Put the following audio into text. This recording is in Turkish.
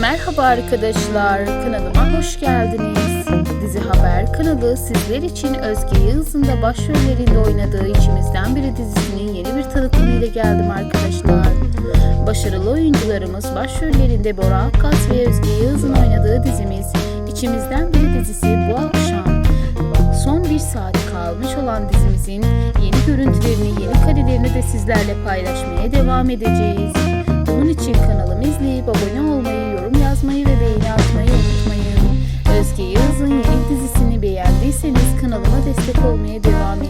Merhaba arkadaşlar, kanalıma hoş geldiniz. Dizi Haber kanalı sizler için Özge Yağız'ın da başrollerinde oynadığı İçimizden Biri dizisinin yeni bir tanıtımıyla geldim arkadaşlar. Başarılı oyuncularımız başrollerinde Bora Akkas ve Özge Yağız'ın oynadığı dizimiz İçimizden Biri dizisi bu akşam son bir saat kalmış olan dizimizin yeni görüntülerini, yeni karelerini de sizlerle paylaşmaya devam edeceğiz. Bunun için kanalımı izleyip abone olmayı, destek olmaya devam edin.